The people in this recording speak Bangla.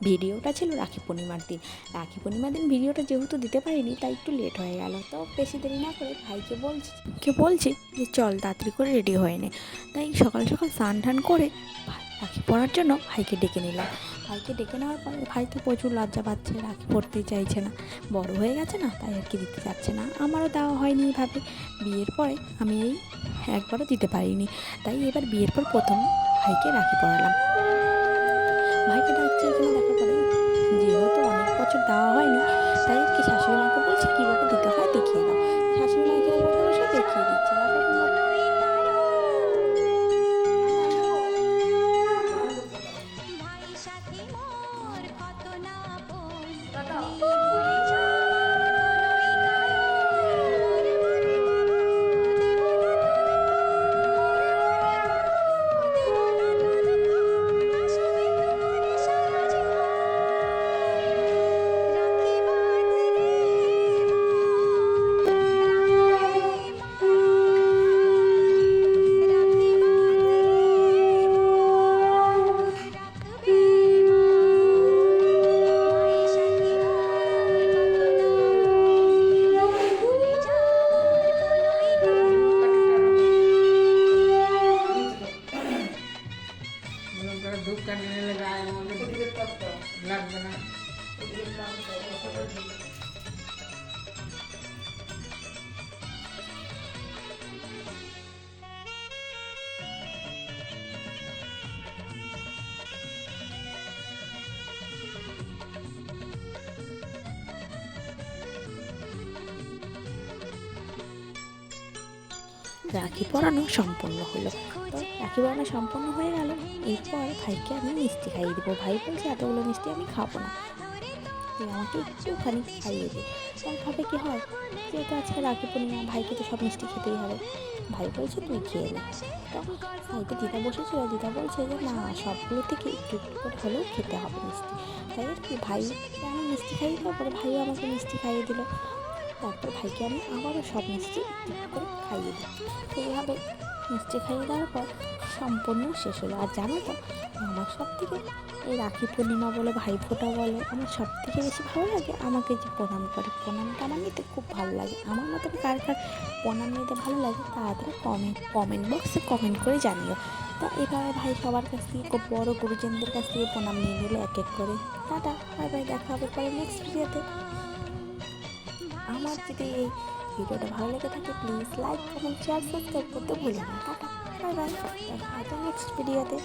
ভিডিওটা ছিল রাখি পূর্ণিমার দিন। রাখি পূর্ণিমার দিন ভিডিওটা যেহেতু দিতে পারিনি, তাই একটু লেট হয়ে গেল। তো বেশি দেরি না করে ভাইকে বলছি, কে বলছি যে চল তাড়াতাড়ি করে রেডি হয়ে নে। তাই সকাল সকাল স্নান টান করে রাখি পরার জন্য ভাইকে ডেকে নিলাম। ভাইকে ডেকে নেওয়ার পরে ভাই তো প্রচুর লজ্জা পাচ্ছে, রাখি পরতেই চাইছে না। বড় হয়ে গেছে না, তাই আর কি দিতে চাচ্ছে না। আমারও দেওয়া হয়নি এইভাবে বিয়ের পরে আমি এই একবারও দিতে পারিনি। তাই এবার বিয়ের পর প্রথম ভাইকে রাখি পরালাম ভাইকে ডাকছে, এখানে বছর দেওয়া হয়নি। তাই কি শাশুড়ি মাকে বলছে কীভাবে দিতে হয় দেখিয়ে দাও। শাশুড়ি মা বসে বসে দেখিয়ে দিচ্ছে। তারপর मैंने लगाया लग। बना। রাখি পরানো সম্পূর্ণ হলো। রাখি পরানো সম্পূর্ণ হয়ে গেল। এরপর ভাইকে আমি মিষ্টি খাইয়ে দেবো। ভাই বলছে, এতগুলো মিষ্টি আমি খাব না। তুই আমাকে একটুখানি খাইয়ে দে। তারভাবে কি হয়? যেহেতু আজকে রাখি পূর্ণিমা, ভাইকে তো সব মিষ্টি খেতেই হবে। ভাই বলছে, তুই খেয়ে নে। তো ভাইকে দিদা বসেছিল। দিদা বলছে যে, না, সবগুলো থেকে একটু একটু করে হলেও খেতে হবে মিষ্টি। তাই আর কি, ভাই আমি মিষ্টি খাইয়ে দেওয়ার পরে ভাইও আমাকে মিষ্টি খাইয়ে দিল। তারপর ভাইকে আমি আবারও সব মিষ্টি করে খাইয়ে দিই। এইভাবে মিষ্টি খাইয়ে দেওয়ার পর সম্পূর্ণ শেষ হলো। আর জানো তো, আমার সব থেকে এই রাখি পূর্ণিমা বলো ভাই ফোঁটা বলো, আমার সব থেকে বেশি ভালো লাগে আমাকে যে প্রণাম করে। প্রণামটা আমার নিতে খুব ভালো লাগে। আমার মতন কার কার প্রণাম নিতে ভালো লাগে তাড়াতাড়ি কমেন্ট কমেন্ট বক্সে কমেন্ট করে জানিও। তা এভাবে ভাই সবার কাছ থেকে, খুব বড়ো গুরুজনদের কাছ থেকে প্রণাম নিয়ে নিল এক এক করে। টাটা, বাই বাই, দেখা হবে পরে নেক্সট ভিডিওতে আমার যদি এই ভিডিওটা ভালো লেগে থাকে please like comment share subscribe করতে ভুলো না। টাটা বাই বাই দেখা হবে নেক্সট ভিডিওতে